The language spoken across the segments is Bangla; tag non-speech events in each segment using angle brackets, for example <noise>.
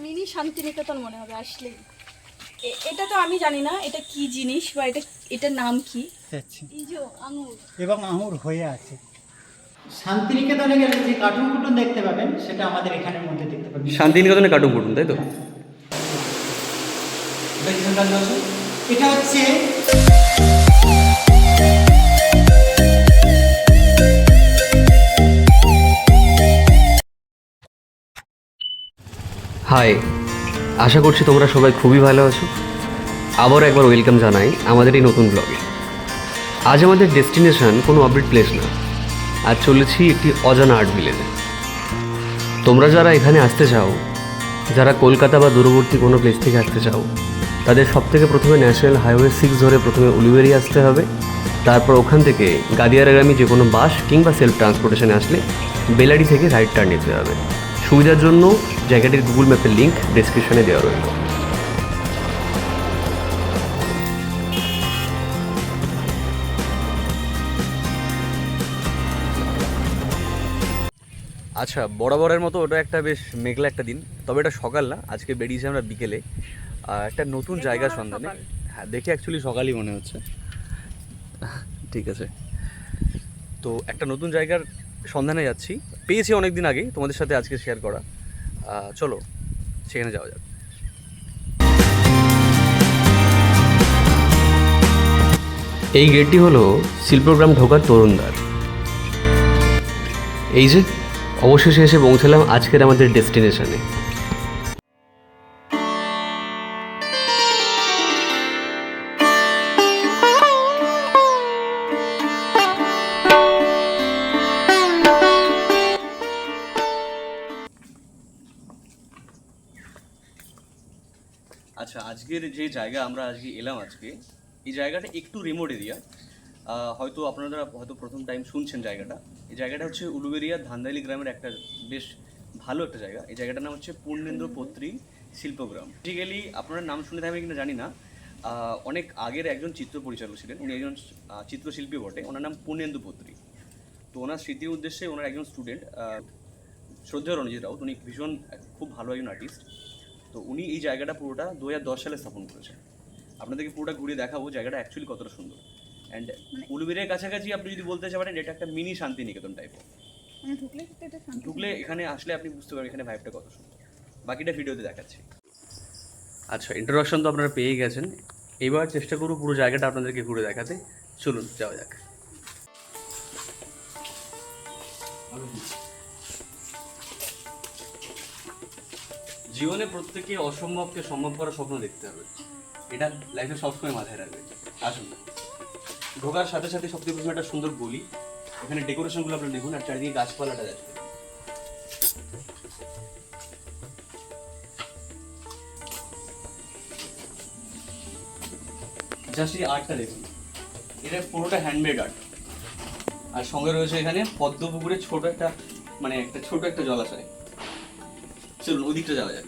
মিনি শান্তিনিকেতন মনে হবে আসলেই এটা তো আমি জানি না এটা কি জিনিস বা এটা এটার নাম কি যাচ্ছে এই যে আঙুর এবং আঙুর হয়ে আছে শান্তিনিকেতনে গেলে যে কার্টুন কুটুন দেখতে পাবেন সেটা আমাদের এখানের মধ্যে দেখতে পাবেন শান্তিনিকেতনে কার্টুন কুটুন তাই তো এটা হচ্ছে হাই, আশা করছি তোমরা সবাই খুবই ভালো আছো। আবার একবার ওয়েলকাম জানাই আমাদের এই নতুন ব্লগে আজ আমাদের ডেস্টিনেশন কোনো আপডেট প্লেস না। আর চলেছি একটি অজানা আর্ট ভিলেজে তোমরা যারা এখানে আসতে চাও, যারা কলকাতা বা দূরবর্তী কোনো প্লেস থেকে আসতে চাও, তাদের সব থেকে প্রথমে ন্যাশনাল হাইওয়ে সিক্স ধরে প্রথমে উলুবেরি আসতে হবে। তারপর ওখান থেকে গাদিয়ারাগামী যে কোনো বাস কিংবা সেলফ ট্রান্সপোর্টেশনে আসলে বেলারি থেকে রাইট টার্ন নিতে হবে। সুবিধার জন্য জায়গাটির গুগল ম্যাপের লিঙ্ক ডেসক্রিপশনে দেওয়া রইল আচ্ছা বরাবরের মতো ওটা একটা বেশ মেঘলা একটা দিন তবে এটা সকাল না আজকে বেরিয়েছি আমরা বিকেলে। আর একটা নতুন না সন্ধানে। হ্যাঁ দেখে অ্যাকচুয়ালি সকালই মনে হচ্ছে। ঠিক আছে। তো একটা নতুন জায়গার সন্ধানে যাচ্ছি। পেয়েছি অনেক দিন আগে তোমাদের সাথে আজকে শেয়ার করা। চলো, সেখানে যাওয়া যাক। এই গেটটি হলো শিল্পগ্রাম ঢোকার তরুণদার এই যে, অবশেষে এসে পৌঁছালাম আজকের আমাদের ডেস্টিনেশনে। যে জায়গা আমরা আজকে এলাম আজকে এই জায়গাটা একটু রিমোট এরিয়া হয়তো আপনারা হয়তো প্রথম টাইম শুনছেন জায়গাটা। এই জায়গাটা হচ্ছে উলুবেরিয়া ধান্দাইলি গ্রামের একটা বেশ ভালো একটা জায়গা। এই জায়গাটার নাম হচ্ছে পূর্ণেন্দ্র পত্রী শিল্পগ্রাম। বেসিক্যালি আপনারা নাম শুনে থাকবেন কিনা জানি না। অনেক আগের একজন চিত্র পরিচালক ছিলেন। উনি একজন চিত্রশিল্পী বটে। ওনার নাম পূর্ণেন্দু পত্রী। তো ওনার স্মৃতির উদ্দেশ্যে ওনার একজন স্টুডেন্ট শ্রদ্ধেয় রণজিৎ রাউত। উনি ভীষণ খুব ভালো একজন আর্টিস্ট তো উনি এই জায়গাটা পুরোটা দু হাজার দশ সালে স্থাপন করেছেন। আপনাদেরকে পুরোটা ঘুরে দেখাবো জায়গাটা অ্যাকচুয়ালি কতটা সুন্দর। অ্যান্ড উলুবেরের কাছাকাছি আপনি যদি বলতে চান এটা একটা মিনি শান্তিনিকেতন টাইপের মানে ঢুকলে শান্তি। ঢুকলে এখানে আসলে আপনি বুঝতে পারবেন এখানে ভাইবটা কত সুন্দর। বাকিটা ভিডিওতে দেখাচ্ছি। আচ্ছা ইন্ট্রোডাকশন তো আপনারা পেয়ে গেছেন। এবার চেষ্টা করব পুরো জায়গাটা আপনাদেরকে ঘুরে দেখাতে। চলুন যাওয়া যাক। জীবনে প্রত্যেকে অসম্ভবকে সম্ভব করার স্বপ্ন দেখতে হবে। এটা লাইফে সবসময় মাথায় রাখবে। আসুন ঢোকার সাথে সাথে সবথেকে প্রথমে একটা সুন্দর গলি। এখানে ডেকোরেশনগুলো আপনারা দেখুন, আর চারিদিকে গাছপালাটা যাচ্ছে জাস্ট এই আর্টটা দেখুন। এটা পুরোটা হ্যান্ডমেড আর্ট আর সঙ্গে রয়েছে এখানে পদ্ম পুকুরের ছোট একটা মানে একটা ছোট একটা জলাশয়। চলুন ওদিকটা যাওয়া যাক।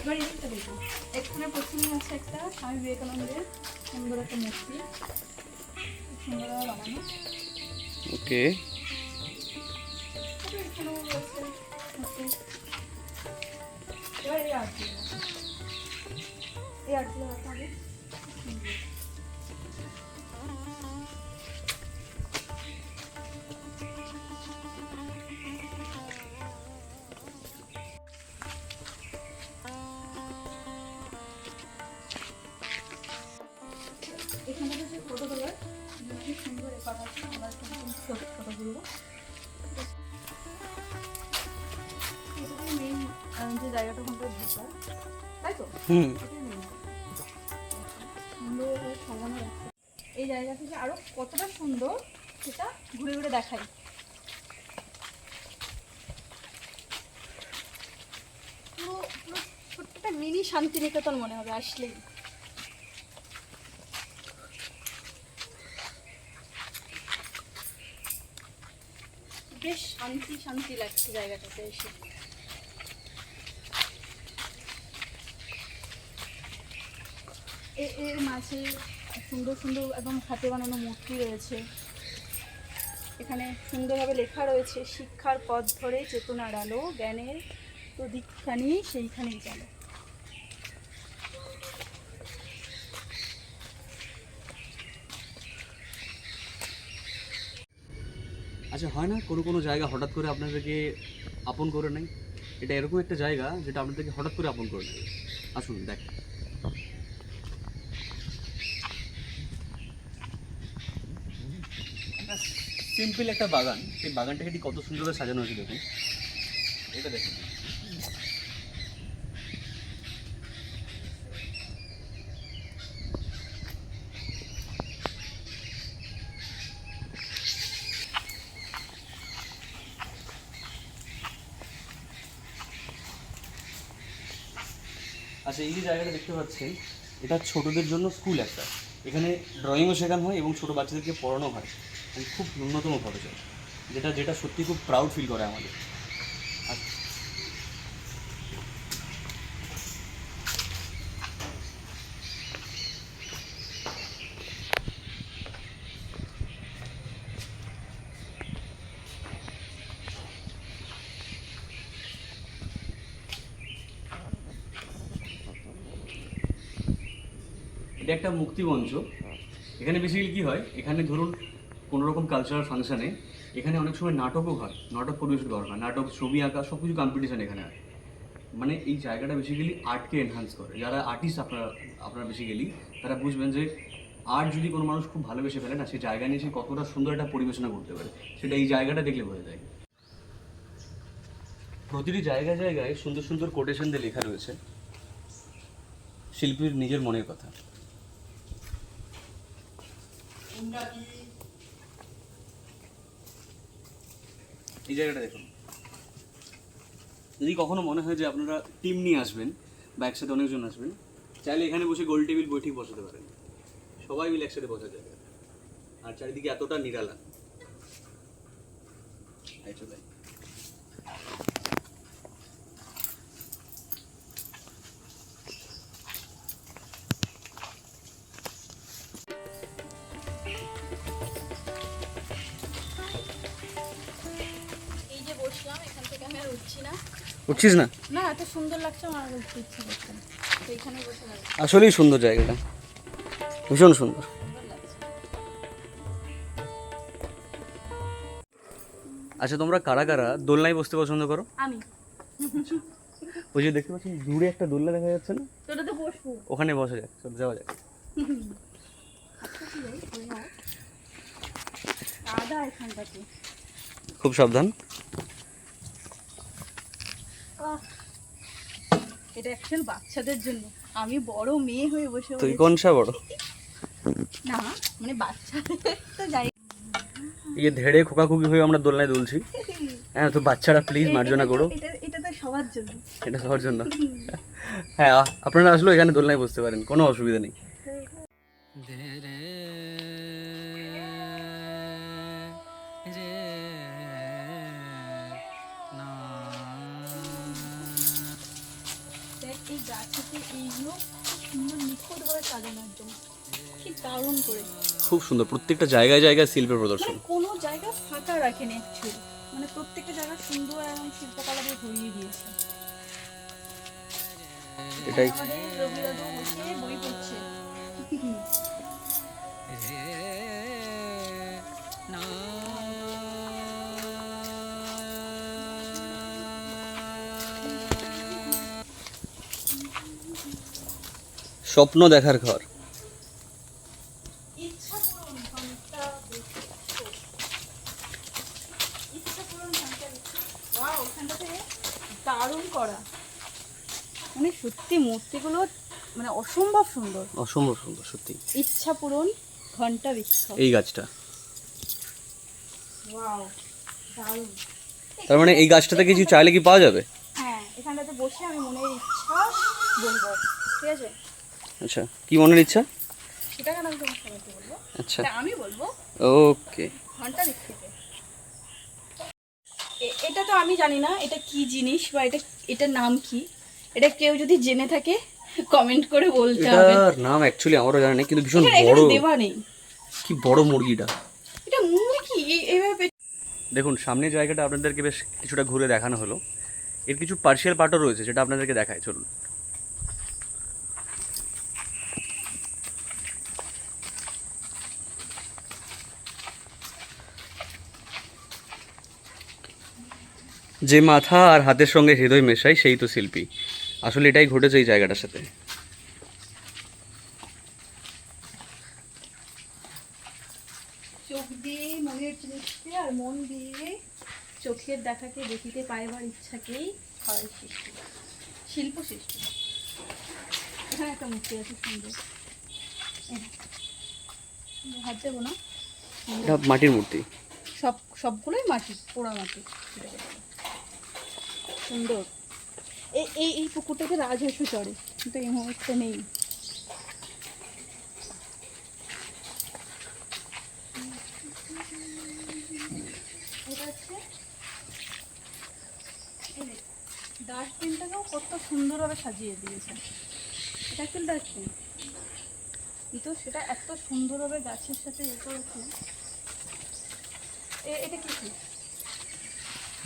এবার দেখো এখানে প্রথমে আছে একটা স্বামী বিবেকানন্দের সুন্দর একটা মূর্তি। খুব সুন্দর বানানো। ওকে। এবার এই আর্টগুলো এই আর্টগুলো দেখা হবে এই জায়গা থেকে আরও কতটা সুন্দর সেটা ঘুরে ঘুরে দেখাই পুরো পুরো ছোট্ট একটা মিনি শান্তিনিকেতন মনে হবে, আসলেই। বেশ শান্তি শান্তি লাগছে জায়গাটাতে এসে। এর মাঝে সুন্দর সুন্দর একদম হাতে বানানো মূর্তি রয়েছে। এখানে সুন্দরভাবে লেখা রয়েছে, শিক্ষার পথ ধরে চেতনার আলো, জ্ঞানের প্রদীপখানি সেইখানেই গেল আচ্ছা হয় না? কোনো কোনো জায়গা হঠাৎ করে আপনাদেরকে আপন করে নেয়? এটা এরকম একটা জায়গা যেটা আপনাদেরকে হঠাৎ করে আপন করে নেয়। আসুন, দেখ। সিম্পল একটা বাগান। সেই বাগানটাকে কত সুন্দরভাবে সাজানো হয়েছে দেখুন। এটা দেখুন। আচ্ছা এই যে জায়গাটা দেখতে পাচ্ছেন, এটা ছোটদের জন্য স্কুল একটা। এখানে ড্রয়িংও শেখানো হয় এবং ছোট বাচ্চাদেরকে পড়ানো হয়। খুব ন্যূনতম খরচে। যেটা যেটা সত্যি খুব প্রাউড ফিল করে আমাদের আর মুক্তি মঞ্চ এখানে বেসিক্যালি কি হয়? এখানে ধরুন কোনো রকম কালচারাল ফাংশানে এখানে অনেক সময় নাটকও হয়, নাটক পরিবেশন করা হয় নাটক, ছবি আঁকা সব কিছু কম্পিটিশন এখানে হয়। মানে এই জায়গাটা বেসিক্যালি আর্টকে এনহান্স করে। যারা আর্টিস্ট আপনারা আপনারা বেসিক্যালি তারা বুঝবেন যে আর্ট যদি কোনো মানুষ খুব ভালোবেসে ফেলে না সেই জায়গা নিয়ে সে কতটা সুন্দর একটা পরিবেশনা করতে পারে, সেটা এই জায়গাটা দেখলে বোঝা যায়। প্রতিটি জায়গায় জায়গায় সুন্দর সুন্দর কোটেশন দিয়ে লেখা রয়েছে। শিল্পীর নিজের মনের কথা। এই জায়গাটা দেখুন। যদি কখনো মনে হয় যে আপনারা টিম নিয়ে আসবেন বা একসাথে অনেকজন আসবেন, চাইলে এখানে বসে গোল টেবিল বৈঠক বসাতে পারেন। সবাই মিলে একসাথে বসা যাবে আর চারিদিকে এতটা নিরালা। চলে উঠছিস না? না এত সুন্দর লাগছে আমার আর উঠতে ইচ্ছে করছে বসে আসলেই সুন্দর জায়গাটা। ভীষণ সুন্দর। আচ্ছা তোমরা কারা কারা দোলনায় বসতে পছন্দ করো? আমি। ওই যে দেখতে পাচ্ছেন দূরে একটা দোলনা দেখা যাচ্ছে না? তোরা তো বসবো। ওখানে বসা যাক চল যাওয়া যাক। আচ্ছা খুব সাবধান। এটা অ্যাকচুয়াল বাচ্চাদের জন্য। আমি বড় মেয়ে হয়ে বসে তুই বলেছি। কোনটা বড়? না মানে বাচ্চাদের তো যাই। এই ধেড়ে খোকাখুকি হয়ে আমরা দোলনায় দুলছি। হ্যাঁ তো বাচ্চারা প্লিজ মার্জনা করো। এটা তো সবার জন্য। এটা সবার জন্য। হ্যাঁ আপনারা আসলেও এখানে দোলনায় বসতে পারেন কোনো অসুবিধা নেই। দেখ এই গাছেতে এইগুলো খুব সুন্দর নিখুঁতভাবে সাজানো একদম কি দারুণ করে। খুব সুন্দর প্রত্যেকটা জায়গায় জায়গায় শিল্পের প্রদর্শন। মানে কোনো জায়গা ফাঁকা রাখেনি অ্যাকচুয়ালি মানে প্রত্যেকটা জায়গা সুন্দর এবং শিল্পকলা দিয়ে ভরিয়ে দিয়েছে। এটাই। বই পড়ছে। <laughs> <laughs> স্বপ্ন দেখার ঘর। দারুণ করা। মানে সত্যি মূর্তিগুলো মানে অসম্ভব সুন্দর। অসম্ভব সুন্দর সত্যি। ইচ্ছা পূরণ ঘণ্টা বৃক্ষ এই গাছটা। ওয়াও দারুণ। তার মানে এই গাছটাতে কিছু চাইলে কি পাওয়া যাবে? হ্যাঁ এখানটাতে বসে আমি মনের ইচ্ছা বলব। ঠিক আছে? আচ্ছা কি মনের ইচ্ছা? সেটা কেন আমি তোমার সবাইকে বলব। আচ্ছা। আমি বলব। ওকে। ঘণ্টা এটা তো আমি জানি না এটা কি জিনিস বা এটা এটার নাম কি? এটা কেউ যদি জেনে থাকে কমেন্ট করে বলতে হবে। এটার নাম অ্যাকচুয়ালি আমারও জানি না কিন্তু ভীষণ বড়। দেওয়া নেই। কি বড় মুরগিটা? এটা মুরগি? এই- এইভাবে দেখুন সামনের জায়গাটা আপনাদেরকে বেশ কিছুটা ঘুরে দেখানো হলো। এর কিছু পার্শিয়াল পার্টও রয়েছে যেটা আপনাদেরকে দেখায় চলুন। যে মাথা আর হাতের সঙ্গে হৃদয় মেশায় সেই তো শিল্পী। আসলে এটাই ঘটেছে এই জায়গাটার সাথে। চোখ দিয়ে মনের আর মন দিয়ে চোখের দেখাকে দেখিতে পাইবার ইচ্ছাকেই হয় সৃষ্টি। শিল্প সৃষ্টি। এখানে একটা মূর্তি আছে সুন্দর। হাত দেবো না? মাটির মূর্তি। সব সবগুলোই মাটি পোড়া মাটি। সুন্দর। এই এই পুকুরটাতে রাজহাঁসও চড়ে, কিন্তু এই মুহূর্তে নেই। ডাস্টবিনটাকেও কত সুন্দরভাবে সাজিয়ে দিয়েছে। এটা কি ডাস্টবিন। কিন্তু সেটা এত সুন্দরভাবে গাছের সাথে এ করেছে। এটা কি?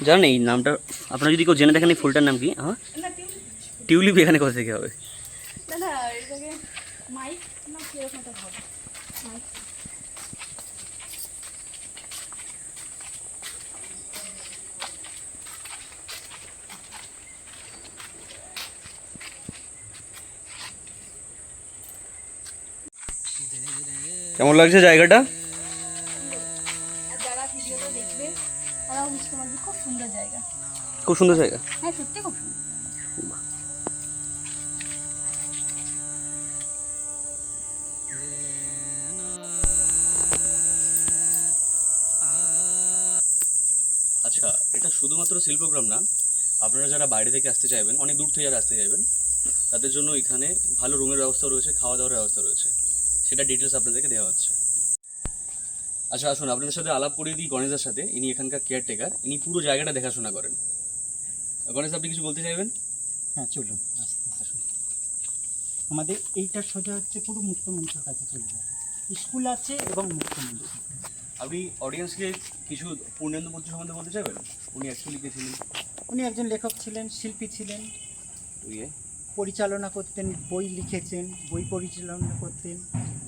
জানেন এই নামটা আপনারা যদি কেউ জেনে দেখেন এই ফুলটার নাম কি? হ্যাঁ? না টিউলিপ। টিউলিপ এখানে কোথা থেকে হবে? না না এটাকে মাইক না কীরকম একটা ভাব। মাইক। কেমন লাগছে জায়গাটা? খুব সুন্দর জায়গা। হ্যাঁ সত্যি খুব সুন্দর। আচ্ছা এটা শুধুমাত্র শিল্পগ্রাম না আপনারা যারা বাইরে থেকে আসতে চাইবেন অনেক দূর থেকে যারা আসতে চাইবেন তাদের জন্য এখানে ভালো রুমের ব্যবস্থা রয়েছে খাওয়া দাওয়ার ব্যবস্থা রয়েছে। সেটা ডিটেলস আপনাদেরকে দেওয়া হচ্ছে। আচ্ছা আসুন আপনাদের সাথে আলাপ করিয়ে দিই গণেশদার সাথে। ইনি এখানকার কেয়ারটেকার ইনি পুরো জায়গাটা দেখাশোনা করেন। গণেশ আপনি কিছু বলতে চাইবেন? হ্যাঁ চলুন আস্তে আসুন। আমাদের এইটা সোজা হচ্ছে পুরো মুক্তমঞ্চের কাছে চলে যাবে। স্কুল আছে এবং মুক্তমঞ্চ আপনি অডিয়েন্সকে কিছু পূর্ণেন্দু মূর্তি সম্বন্ধে বলতে চাইবেন? উনি অ্যাকচুয়ালি কে ছিলেন? উনি একজন লেখক ছিলেন শিল্পী ছিলেন। ইয়ে। পরিচালনা করতেন বই লিখেছেন বই পরিচালনা করতেন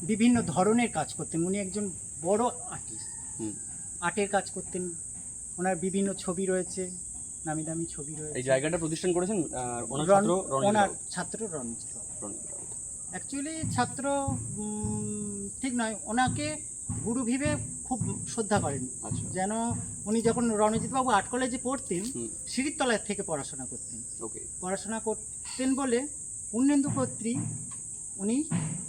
বিভিন্ন ধরনের কাজ করতেন। উনি একজন বড় আর্টিস্ট হুম। আর্টের কাজ করতেন ওনার বিভিন্ন ছবি রয়েছে। নামি দামি ছবি রয়েছে। এই জায়গাটা প্রতিষ্ঠান করেছেন ওনার ছাত্র ওনার রণজিৎ। অ্যাকচুয়ালি ছাত্র ঠিক নয়। ওনাকে গুরু ভেবে খুব শ্রদ্ধা করেন। আচ্ছা। যেন উনি যখন রণজিৎবাবু আর্ট কলেজে পড়তেন সিঁড়ির তলায় থেকে পড়াশোনা করতেন। ওকে। পড়াশোনা করতেন বলে পূর্ণেন্দু কর্ত্রী উনি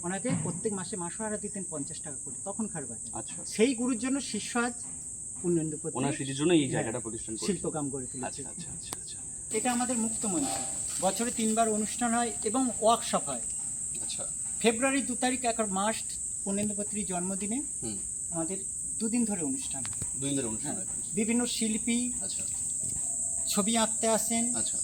ওনাকে প্রত্যেক মাসে মাসোহারা দিতেন পঞ্চাশ টাকা করে তখনকার বাজার। আচ্ছা। সেই গুরুর জন্য শিষ্য আজ পূর্ণেন্দু ওনার স্মৃতির জন্য এই হ্যাঁ, জায়গাটা প্রতিষ্ঠান শিল্পকাম গড়ে তুলেছে আচ্ছা আচ্ছা আচ্ছা আচ্ছা। এটা আমাদের মুক্ত বছরে তিনবার অনুষ্ঠান হয় এবং ওয়ার্কশপ হয়। আচ্ছা। ফেব্রুয়ারি দু তারিখ এক মাস পূর্ণেন্দু জন্মদিনে আমাদের দুদিন ধরে অনুষ্ঠান দুই দিনের অনুষ্ঠান হ্যাঁ, বিভিন্ন শিল্পী আচ্ছা। ছবি আঁকতে আসেন। আচ্ছা।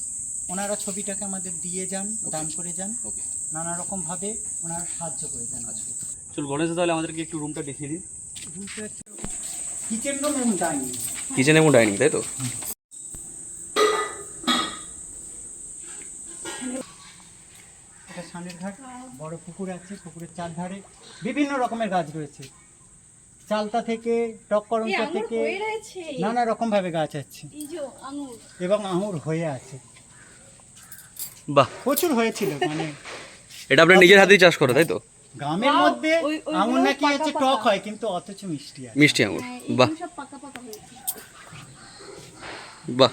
ওনারা ছবিটাকে আমাদের দিয়ে যান দান করে যান। ওকে। নানা রকম ভাবে ওনারা সাহায্য করে যান। আচ্ছা। চল গণেশ তাহলে আমাদেরকে একটু রুমটা দেখিয়ে দিন। কিচেন রুম এবং ডাইনিং কিচেন এবং ডাইনিং তাই তো? এটা ঘাট বড় পুকুর আছে পুকুরের চার ধারে বিভিন্ন রকমের গাছ রয়েছে। চালতা থেকে টক এই থেকে নানা রকম ভাবে গাছ আছে। এবং আঙুর হয়ে আছে। বাহ। প্রচুর হয়েছিল মানে এটা আপনার নিজের হাতেই চাষ করে তাই তো? গ্রামের মধ্যে আঙুর নাকি হচ্ছে টক হয় কিন্তু অথচ মিষ্টি আছে। মিষ্টি আঙুর হ্যাঁ বাহ। সব পাকা পাকা হয়েছে বাহ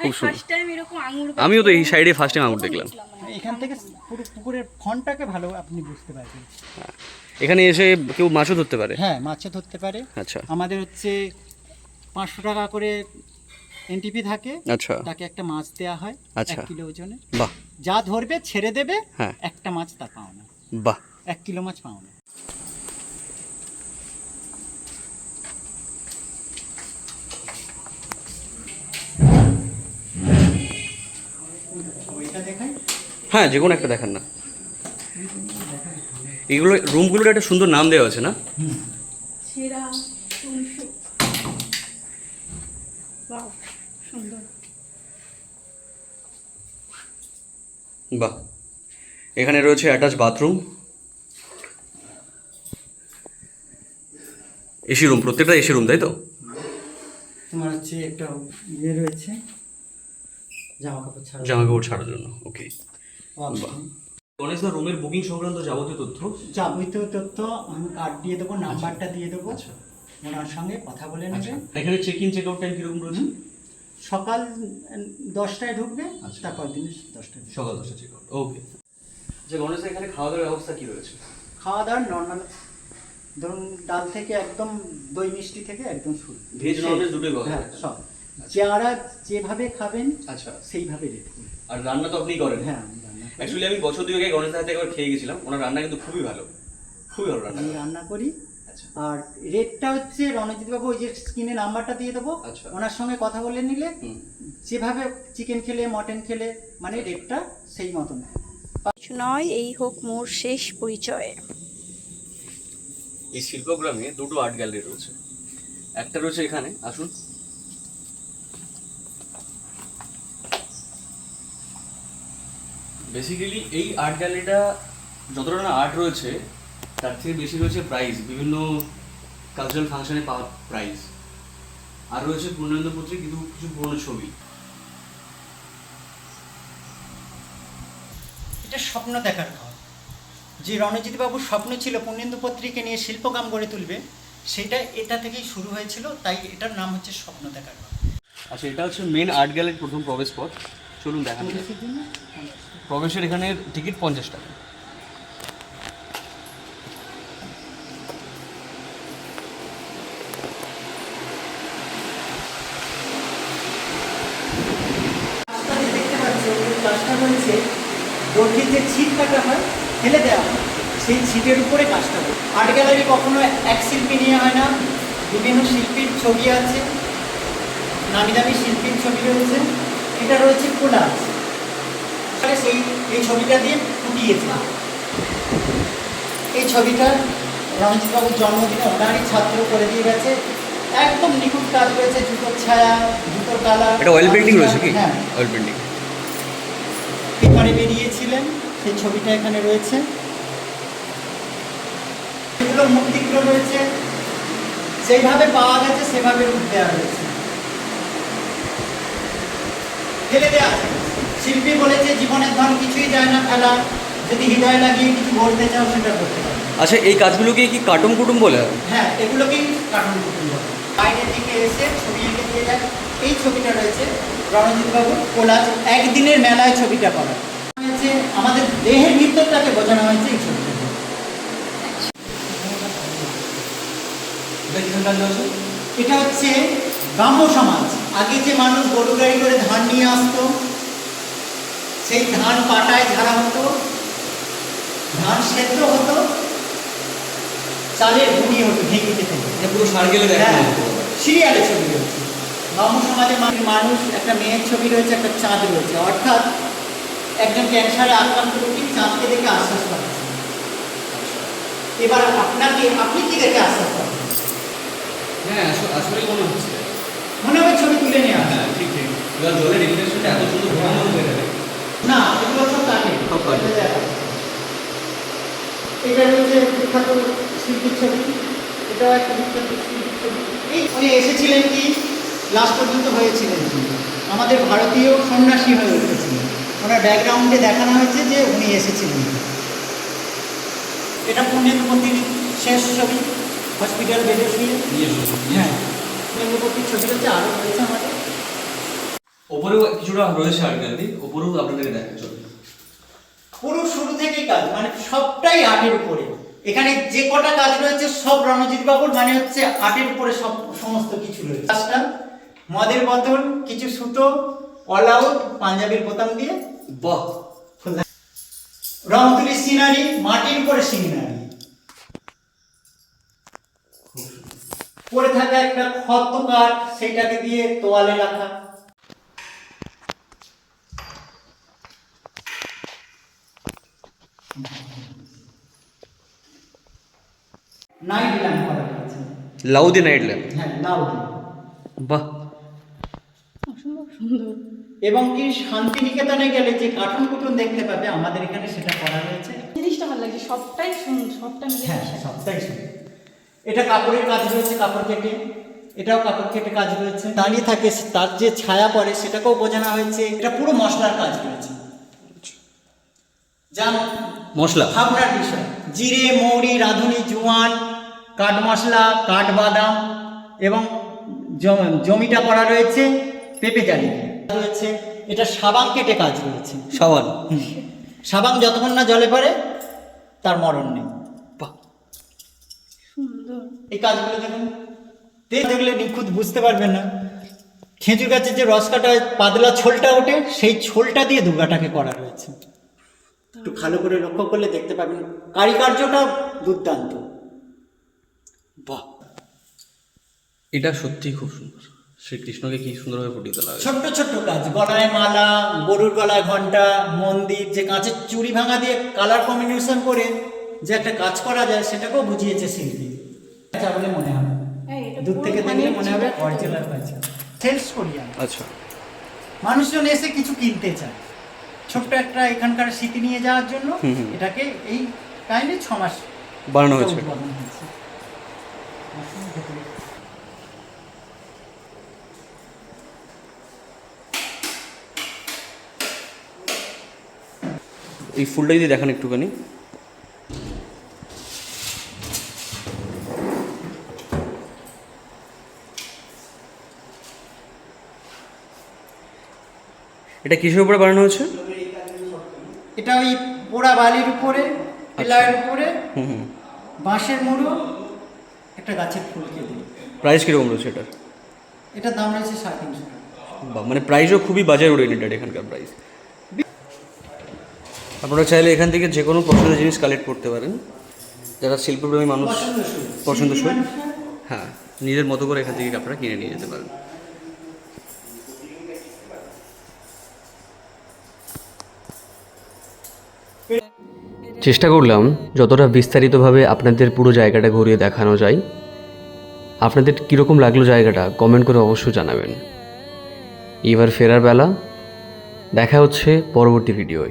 খুব সুন্দর। ফার্স্ট টাইম এরকম আঙুর আমিও তো এই সাইডে ফার্স্ট টাইম আঙুর দেখলাম। এখান থেকে পুরো পুকুরের ফনটাকে ভালো আপনি বুঝতে পারবেন। এখানে এসে কেউ মাছও ধরতে পারে? হ্যাঁ মাছও ধরতে পারে। আচ্ছা। আমাদের হচ্ছে পাঁচশো টাকা করে এনটিপি থাকে। আচ্ছা। তাকে একটা মাছ দেওয়া হয় আচ্ছা। কিলো ওজনে বাহ। যা ধরবে ছেড়ে দেবে হ্যাঁ। একটা মাছ তা পাও না বাহ। এক কিলো মাছ পাও না হ্যাঁ যে কোনো একটা দেখান না। এগুলো রুমগুলোর একটা সুন্দর নাম দেওয়া আছে না? সেরা শুনশু বাহ সুন্দর। বাহ। এখানে রয়েছে অ্যাটাচ বাথরুম এসি রুম প্রত্যেকটা এসি রুম তাই তো? তোমার হচ্ছে একটা ইয়ে রয়েছে জামা কাপড় ছাড়া জামা কাপড় ছাড়ার জন্য ওকে গণেশ দা রুমের বুকিং সংক্রান্ত যাবতীয় তথ্য? যাবতীয় তথ্য আমি কার্ড দিয়ে দেবো নাম্বারটা দিয়ে দেবো। আচ্ছা। ওনার সঙ্গে কথা বলে নেবে। এখানে check in check out time কীরকম রয়েছে? সকাল দশটায় ঢুকবে আচ্ছা। তারপর দিন দশটায় সকাল দশটা চেক আউট ওকে যে এখানে খাওয়া দাওয়ার ব্যবস্থা কি রয়েছে? খাওয়া দাওয়ার নর্মাল ধরুন ডাল থেকে একদম দই মিষ্টি থেকে একদম শুরু। ভেজ ননভেজ দুটোই পাওয়া হ্যাঁ সব। যারা যেভাবে খাবেন আচ্ছা। সেইভাবে আর রান্না তো আপনি করেন? হ্যাঁ। অ্যাকচুয়ালি আমি বছর দুই আগে গণেশ একবার খেয়ে গেছিলাম। ওনার রান্না কিন্তু খুবই ভালো। খুবই ভালো রান্না। আমি রান্না করি। আচ্ছা। আর রেটটা হচ্ছে রণজিৎ বাবু ওই যে স্ক্রিনে নাম্বারটা দিয়ে দেবো। আচ্ছা। ওনার সঙ্গে কথা বলে নিলে যেভাবে চিকেন খেলে মটন খেলে মানে রেটটা সেই মতন। নয়, এই হোক মোর শেষ পরিচয়। এই শিল্পগ্রামে দুটো আর্ট গ্যালারি রয়েছে। একটা রয়েছে এখানে, আসুন। বেসিক্যালি এই আর্ট গ্যালারিটা যতটা না আর্ট রয়েছে, তার থেকে বেশি রয়েছে প্রাইজ বিভিন্ন কালচারাল ফাংশনে পাওয়া প্রাইজ আর রয়েছে পূর্ণেন্দ্র কিন্তু কিছু পুরনো ছবি। এটা স্বপ্ন দেখার ঘর। যে রণজিৎ বাবুর স্বপ্ন ছিল পূর্ণেন্দু পত্রিকে নিয়ে শিল্পকাম গড়ে তুলবে সেটা এটা থেকেই শুরু হয়েছিল তাই এটার নাম হচ্ছে স্বপ্ন দেখার ঘর। আচ্ছা এটা হচ্ছে মেন আর্ট গ্যালারির প্রথম প্রবেশ পথ চলুন দেখা প্রবেশের এখানে টিকিট পঞ্চাশ টাকা রাস্তা যে দেখতে পাচ্ছ ওই কাজটা হয়েছে দর্জির যে ছিট কাটা হয় ফেলে দেওয়া হয় সেই ছিটের উপরে কাজটা হয়। আর্ট গ্যালারি কখনো এক শিল্পী নিয়ে হয় না বিভিন্ন শিল্পীর ছবি আছে নামি দামি শিল্পীর ছবি রয়েছে এটা রয়েছে কোলাজ। সেই এই ছবিটা দিয়ে ফুটিয়েছে এই ছবিটা রণজিৎবাবুর জন্মদিনে ওনারই ছাত্র করে দিয়ে গেছে। একদম নিখুঁত কাজ রয়েছে জুতোর ছায়া জুতোর কালার। এটা অয়েল পেন্টিং রয়েছে কি? হ্যাঁ। অয়েল পেন্টিং বেরিয়েছিলেন সেই ছবিটা এখানে রয়েছে। এগুলো মূর্তিগুলো রয়েছে। যেভাবে পাওয়া গেছে সেভাবে রূপ দেওয়া হয়েছে ফেলে দেওয়া শিল্পী বলেছে জীবনের ধন কিছুই যায় না ফেলা। যদি হৃদয় লাগিয়ে কিছু গড়তে চাও সেটা করতে পারো। আচ্ছা এই কাজগুলোকে কি কার্টুন কুটুম বলে? হ্যাঁ এগুলোকেই কার্টুন কুটুম বলে। বাইরের দিকে এসে ছবি এঁকে দিয়ে যায় এই ছবিটা রয়েছে রণজিৎ বাবুর কোলাজ। একদিনের মেলায় ছবিটা করা হয়েছে আমাদের দেহের ভিতরটাকে বোঝানো হয়েছে এই ছবিটা এটা হচ্ছে গ্রাম্য সমাজ। আগে যে মানুষ গরু গাড়ি করে ধান নিয়ে আসতো সেই ধান পাটায় ঝাড়া হতো ধান সেদ্ধ হতো চালের গুঁড়ি হতো ঢেঁকিতে থেকে পুরো সার্কেলে দেখা হ্যাঁ যাচ্ছে। ছবি রয়েছে ব্রাহ্ম সমাজের মানে মানুষ একটা মেয়ের ছবি রয়েছে একটা চাঁদ রয়েছে। অর্থাৎ একজন ক্যান্সারে আক্রান্ত রোগী চাঁদকে দেখে আশ্বাস এবার আপনাকে আপনি কি দেখে আশ্বাস হ্যাঁ আসলে মনে হচ্ছে। মনে ছবি তুলে নেওয়া হ্যাঁ ঠিক ঠিক। এবার জলের রিফ্লেকশনটা এত সুন্দর ভ্রমণ হয়ে যাবে। না এগুলো সব কাটে সব কাটে। এটা রয়েছে বিখ্যাত শিল্পীর ছবি। এটাও একটা বিখ্যাত শিল্পীর ছবি। এই উনি এসেছিলেন কি? লাস্ট পর্যন্ত হয়েছিলেন। আমাদের ভারতীয় সন্ন্যাসী হয়ে উঠেছিলেন। ওনার ব্যাকগ্রাউন্ডে দেখানো হয়েছে যে উনি এসেছিলেন। এটা পুণ্যপতির শেষ ছবি হসপিটাল বেডে শুয়ে। হ্যাঁ পুণ্যপতির ছবি হচ্ছে আরও রয়েছে আমাদের। ওপরেও কিছুটা রয়েছে আর্ট গ্যালারি ওপরেও আপনাদেরকে দেখা চলবে। পুরো শুরু থেকেই কাজ মানে সবটাই আর্টের উপরে। এখানে যে কটা কাজ রয়েছে সব রণজিৎ বাবুর মানে হচ্ছে আর্টের উপরে সব সমস্ত কিছু রয়েছে। কাজটা মদের বোতল কিছু সুতো অল আউট পাঞ্জাবির বোতাম দিয়ে বাহ খোলা রং তুলি সিনারি মাটির উপরে সিনারি। পড়ে থাকা একটা খত্ত কাঠ সেইটাকে দিয়ে তোয়ালে রাখা। নাইট ল্যাম্প করা লাউদি নাইট ল্যাম্প হ্যাঁ লাউড বাহ। অসম্ভব সুন্দর। এবং কি শান্তিনিকেতনে গেলে যে কার্টুন কুটুন দেখতে পাবে আমাদের এখানে সেটা করা রয়েছে জিনিসটা ভালো লাগছে সবটাই সুন্দর সবটা মিলে হ্যাঁ সবটাই সুন্দর। এটা কাপড়ের কাজ রয়েছে কাপড় কেটে। এটাও কাপড় কেটে কাজ রয়েছে। দাঁড়িয়ে থাকে তার যে ছায়া পড়ে সেটাকেও বোঝানো হয়েছে। এটা পুরো মশলার কাজ রয়েছে। যা মশলা? ভাবনার বিষয়। জিরে মৌরি রাঁধুনি জোয়ান কাঠ মশলা কাঠ বাদাম এবং জমিটা করা রয়েছে পেঁপে জালি রয়েছে এটা সাবান কেটে কাজ রয়েছে সাবান। সাবান যতক্ষণ না জলে পড়ে তার মরণ নেই। এই কাজগুলো দেখুন দেখলে নিখুঁত বুঝতে পারবেন না। খেজুর গাছের যে রস কাটা পাতলা ছোলটা ওঠে সেই ছোলটা দিয়ে দুর্গাটাকে করা রয়েছে। একটু ভালো করে লক্ষ্য করলে দেখতে পাবেন কারিকার্যটা দুর্দান্ত। বাহ। এটা সত্যিই খুব সুন্দর। শ্রীকৃষ্ণকে কি সুন্দরভাবে ফুটিয়ে তোলা হয়েছে? ছোট্ট ছোট্ট কাজ। গলায় মালা গরুর গলায় ঘণ্টা মন্দির যে কাঁচের চুড়ি ভাঙা দিয়ে কালার কম্বিনেশন করে যে একটা কাজ করা যায় সেটাকেও বুঝিয়েছে শিল্পী। আচ্ছা বলে মনে হবে। হ্যাঁ, দূর থেকে মানে দেখলে মনে হবে অরিজিনাল হয়েছে। সেলস করি আমি আচ্ছা। মানুষজন এসে কিছু কিনতে চায়। ছোট্ট একটা এখানকার স্মৃতি নিয়ে যাওয়ার জন্য। এটাকে এই টাইমে ছ মাস বানানো হয়েছে। এই ফুলটা যদি দেখান একটুখানি। এটা কিসের উপরে বানানো হয়েছে? এটা ওই পোড়া বালির উপরে পিলারের উপরে বাঁশের মুড়ো একটা গাছের ফুলকে দিই প্রাইস কীরকম রয়েছে এটার? এটার দাম রয়েছে সাড়ে তিনশো মানে প্রাইসও খুবই বাজার ওরিয়েন্টেড এখানকার প্রাইস। আপনারা চাইলে এখান থেকে যে কোনো পছন্দের জিনিস কালেক্ট করতে পারেন। যারা শিল্পপ্রেমী মানুষ, পছন্দসই। হ্যাঁ নিজের মতো করে এখান থেকে আপনারা কিনে নিয়ে যেতে পারেন। চেষ্টা করলাম যতটা বিস্তারিতভাবে আপনাদের পুরো জায়গাটা ঘুরিয়ে দেখানো যায়। আপনাদের কীরকম লাগল জায়গাটা কমেন্ট করে অবশ্যই জানাবেন। এবার ফেরার বেলা, দেখা হচ্ছে পরবর্তী ভিডিওয়